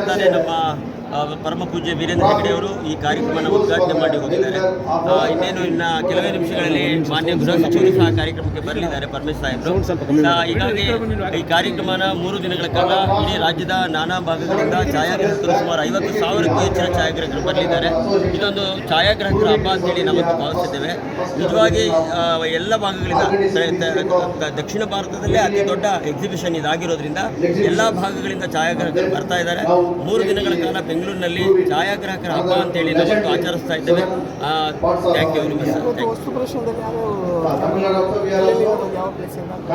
చేశాను నేనమ్మా ಪರಮ ಪೂಜ್ಯ ವೀರೇಂದ್ರ ಹೆಗಡೆ ಅವರು ಈ ಕಾರ್ಯಕ್ರಮವನ್ನು ಉದ್ಘಾಟನೆ ಮಾಡಿ ಹೋಗಿದ್ದಾರೆ. ಇನ್ನೇನು ಇನ್ನ ಕೆಲವೇ ನಿಮಿಷಗಳಲ್ಲಿ ಮಾನ್ಯ ಗೃಹ ಸಚಿವರು ಸಹ ಕಾರ್ಯಕ್ರಮಕ್ಕೆ ಬರಲಿದ್ದಾರೆ ಪರಮೇಶ್ ಸಾಹೇಬರು. ಹೀಗಾಗಿ ಈ ಕಾರ್ಯಕ್ರಮನ ಮೂರು ದಿನಗಳ ಕಾಲ ಇಡೀ ರಾಜ್ಯದ ನಾನಾ ಭಾಗಗಳಿಂದ ಛಾಯಾಗ್ರಾಹಕರು ಸುಮಾರು ಐವತ್ತು ಸಾವಿರಕ್ಕೂ ಹೆಚ್ಚಿನ ಛಾಯಾಗ್ರಾಹಕರು ಬರಲಿದ್ದಾರೆ. ಇದೊಂದು ಛಾಯಾಗ್ರಾಹಕರ ಹಬ್ಬ ಅಂತೇಳಿ ನಾವು ಭಾವಿಸಿದ್ದೇವೆ ನಿಜವಾಗಿ ಎಲ್ಲ ಭಾಗಗಳಿಂದ ದಕ್ಷಿಣ ಭಾರತದಲ್ಲೇ ಅತಿ ದೊಡ್ಡ ಎಕ್ಸಿಬಿಷನ್ ಇದಾಗಿರೋದ್ರಿಂದ ಎಲ್ಲ ಭಾಗಗಳಿಂದ ಛಾಯಾಗ್ರಾಹಕರು ಬರ್ತಾ ಇದ್ದಾರೆ. ಮೂರು ದಿನಗಳ ಕಾಲ ಬೆಂಗಳೂರಿನಲ್ಲಿ ಛಾಯಾಗ್ರಾಹಕರ ಹಬ್ಬ ಅಂತೇಳಿ ನಾವು ಆಚರಿಸ್ತಾ ಇದ್ದೇವೆ ಥ್ಯಾಂಕ್ ಯು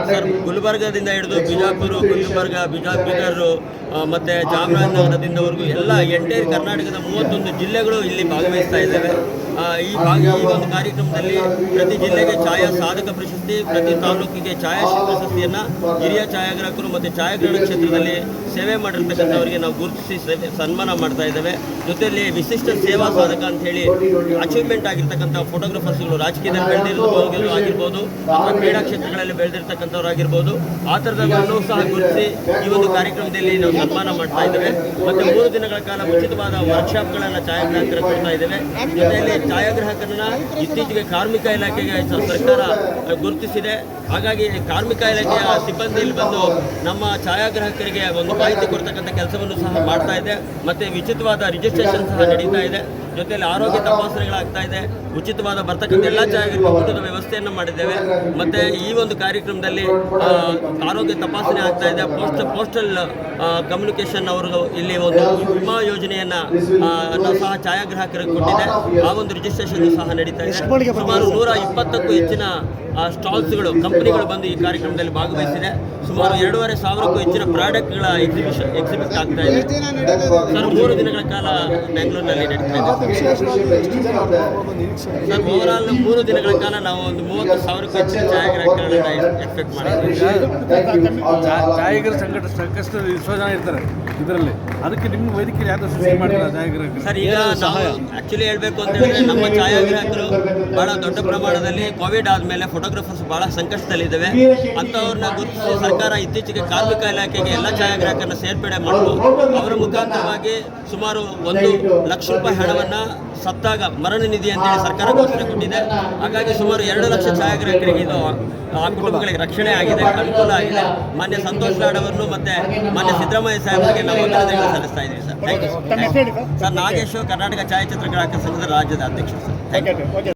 ಸರ್ ಗುಲ್ಬರ್ಗದಿಂದ ಹಿಡಿದು ಬಿಜಾಪುರ ಗುಲ್ಬರ್ಗ ಬಿಜಾಪುರ ಮತ್ತು ಚಾಮರಾಜನಗರದಿಂದವರೆಗೂ ಎಲ್ಲ ಎಂಟೈರ್ ಕರ್ನಾಟಕದ ಮೂವತ್ತೊಂದು ಜಿಲ್ಲೆಗಳು ಇಲ್ಲಿ ಭಾಗವಹಿಸ್ತಾ ಇದ್ದೇವೆ. ಈ ಭಾಗ ಈ ಒಂದು ಕಾರ್ಯಕ್ರಮದಲ್ಲಿ ಪ್ರತಿ ಜಿಲ್ಲೆಗೆ ಛಾಯಾ ಸಾಧಕ ಪ್ರಶಸ್ತಿ, ಪ್ರತಿ ತಾಲೂಕಿಗೆ ಛಾಯಾಶ್ರೀ ಪ್ರಶಸ್ತಿಯನ್ನು ಹಿರಿಯ ಛಾಯಾಗ್ರಾಹಕರು ಮತ್ತು ಛಾಯಾಗ್ರಹಣ ಕ್ಷೇತ್ರದಲ್ಲಿ ಸೇವೆ ಮಾಡಿರ್ತಕ್ಕಂಥವರಿಗೆ ನಾವು ಗುರುತಿಸಿ ಸನ್ಮಾನ ಮಾಡ್ತಾ ಇದ್ದೇವೆ. ಜೊತೆಯಲ್ಲಿ ವಿಶಿಷ್ಟ ಸೇವಾ ಸಾಧಕ ಅಂತ ಹೇಳಿ ಅಚೀವ್ಮೆಂಟ್ ಆಗಿರ್ತಕ್ಕಂಥ ಫೋಟೋಗ್ರಾಫರ್ಸ್ಗಳು ರಾಜಕೀಯದಲ್ಲಿ ಬೆಳೆದಿರೋದು ಆಗಿರ್ಬೋದು, ಅಥವಾ ಕ್ರೀಡಾ ಕ್ಷೇತ್ರಗಳಲ್ಲಿ ಬೆಳೆದಿರ್ತಕ್ಕಂಥವ್ರು ಆಗಿರ್ಬೋದು, ಆ ಥರದವರನ್ನು ಸಹ ಗುರುತಿಸಿ ಈ ಒಂದು ಕಾರ್ಯಕ್ರಮದಲ್ಲಿ ನಾವು ಸನ್ಮಾನ ಮಾಡ್ತಾ ಇದ್ದೇವೆ. ಮತ್ತು ಮೂರು ದಿನಗಳ ಕಾಲ ಉಚಿತವಾದ ವರ್ಕ್ಶಾಪ್ಗಳನ್ನು ಛಾಯಾಗ್ರಾಹಕರ ಕೊಡ್ತಾ ಇದ್ದೇವೆ. ಜೊತೆಯಲ್ಲಿ ಛಾಯಾಗ್ರಾಹಕರನ್ನ ಇತ್ತೀಚೆಗೆ ಕಾರ್ಮಿಕ ಇಲಾಖೆಗೆ ಸರ್ಕಾರ ಗುರುತಿಸಿದೆ. ಹಾಗಾಗಿ ಕಾರ್ಮಿಕ ಇಲಾಖೆಯ ಸಿಬ್ಬಂದಿ ಇಲ್ಲಿ ಬಂದು ನಮ್ಮ ಛಾಯಾಗ್ರಾಹಕರಿಗೆ ಒಂದು ಮಾಹಿತಿ ಕೊಡ್ತಕ್ಕಂಥ ಕೆಲಸವನ್ನು ಸಹ ಮಾಡ್ತಾ ಇದೆ. ಮತ್ತು ವಿಚಿತವಾದ ರಿಜಿಸ್ಟ್ರೇಷನ್ ಸಹ ನಡೀತಾ ಇದೆ. ಜೊತೆಯಲ್ಲಿ ಆರೋಗ್ಯ ತಪಾಸಣೆಗಳಾಗ್ತಾ ಇದೆ. ಉಚಿತವಾದ ಬರ್ತಕ್ಕಂಥ ಎಲ್ಲ ಊಟದ ವ್ಯವಸ್ಥೆಯನ್ನು ಮಾಡಿದ್ದೇವೆ. ಮತ್ತು ಈ ಒಂದು ಕಾರ್ಯಕ್ರಮದಲ್ಲಿ ಆರೋಗ್ಯ ತಪಾಸಣೆ ಆಗ್ತಾ ಇದೆ. ಪೋಸ್ಟ್ ಪೋಸ್ಟಲ್ ಕಮ್ಯುನಿಕೇಷನ್ ಅವರು ಇಲ್ಲಿ ಒಂದು ವಿಮಾ ಯೋಜನೆಯನ್ನು ಸಹ ಛಾಯಾಗ್ರಾಹಕರಿಗೆ ಕೊಟ್ಟಿದೆ. ಆ ಒಂದು ರಿಜಿಸ್ಟ್ರೇಷನ್ ಸಹ ನಡೀತಾ ಇದೆ. ಸುಮಾರು ನೂರ ಇಪ್ಪತ್ತಕ್ಕೂ ಹೆಚ್ಚಿನ ಸ್ಟಾಲ್ಸ್ಗಳು ಕಂಪನಿಗಳು ಬಂದು ಈ ಕಾರ್ಯಕ್ರಮದಲ್ಲಿ ಭಾಗವಹಿಸಿದೆ. ಸುಮಾರು ಎರಡೂವರೆ ಸಾವಿರಕ್ಕೂ ಹೆಚ್ಚಿನ ಪ್ರಾಡಕ್ಟ್ಗಳ ಎಕ್ಸಿಬಿಷನ್ ಎಕ್ಸಿಬಿಟ್ ಆಗ್ತಾ ಇದೆ. ಸರ್, ಮೂರು ದಿನಗಳ ಕಾಲ ಬೆಂಗಳೂರಿನಲ್ಲಿ ನಡೀತಾ ಇದೆ. ಸರ್ ಓವರಾಲ್ ಮೂರು ದಿನಗಳ ಕಾಲ ನಾವು ಒಂದು ಮೂವತ್ತು ಸಾವಿರಕ್ಕೂ ಹೆಚ್ಚಿನ ಛಾಯಾಗ್ರಾಹಕರನ್ನ ಎಕ್ಸ್ಪೆಕ್ಟ್ ಮಾಡಿದ್ದೀವಿ ಛಾಯಾಗ್ರಹ ಸಂಕಟ ಸಂಕಷ್ಟ ಎಷ್ಟೋ ಜನ ಇರ್ತಾರೆ ಇದರಲ್ಲಿ. ಅದಕ್ಕೆ ನಿಮ್ಮ ವೈದ್ಯಕೀಯ ಯಾವ್ದು ಸೃಷ್ಟಿ ಮಾಡಿಲ್ಲ ಸರ್ ಈಗ ನಾವು ಆಕ್ಚುಲಿ ಹೇಳ್ಬೇಕು ಅಂತ ಹೇಳಿದ್ರೆ ನಮ್ಮ ಛಾಯಾಗ್ರಾಹಕರು ಬಹಳ ದೊಡ್ಡ ಪ್ರಮಾಣದಲ್ಲಿ ಕೋವಿಡ್ ಆದಮೇಲೆ ಫೋಟೋಗ್ರಾಫರ್ಸ್ ಬಹಳ ಸಂಕಷ್ಟದಲ್ಲಿದ್ದಾವೆ. ಅಂಥವ್ರನ್ನ ಗುರುತಿಸಿ ಸರ್ಕಾರ ಇತ್ತೀಚೆಗೆ ಕಾರ್ಮಿಕ ಇಲಾಖೆಗೆ ಎಲ್ಲ ಛಾಯಾಗ್ರಾಹಕರನ್ನ ಸೇರ್ಪಡೆ ಮಾಡಲು ಅವರ ಮುಖಾಂತರವಾಗಿ ಸುಮಾರು ಒಂದು ಲಕ್ಷ ರೂಪಾಯಿ ಹಣವನ್ನು ಸತ್ತಾಗ ಮರಣ ನಿಧಿ ಅಂತೇಳಿ ಸರ್ಕಾರ ಘೋಷಣೆ ಕೊಟ್ಟಿದೆ. ಹಾಗಾಗಿ ಸುಮಾರು ಎರಡು ಲಕ್ಷ ಛಾಯಾಗ್ರಾಹಕರಿಗೆ ಇದು ಆ ಕುಟುಂಬಗಳಿಗೆ ರಕ್ಷಣೆ ಆಗಿದೆ ಅನುಕೂಲ ಆಗಿದೆ. ಮಾನ್ಯ ಸಂತೋಷ್ ಲಾಡ್ ಅವರನ್ನು ಮತ್ತೆ ಮಾನ್ಯ ಸಿದ್ದರಾಮಯ್ಯ ಸಾಹೇಬರಿಗೆ ನಾವು ಅಭಿನಂದನೆಗಳು ಸಲ್ಲಿಸ್ತಾ ಇದ್ದೀವಿ sir. Thank you sir Nagesh Karnataka ಛಾಯಾಚಿತ್ರ ಗ್ರಾಹಕ ಸಂಘದ ರಾಜ್ಯದ ಅಧ್ಯಕ್ಷರು ಸರ್. Thank you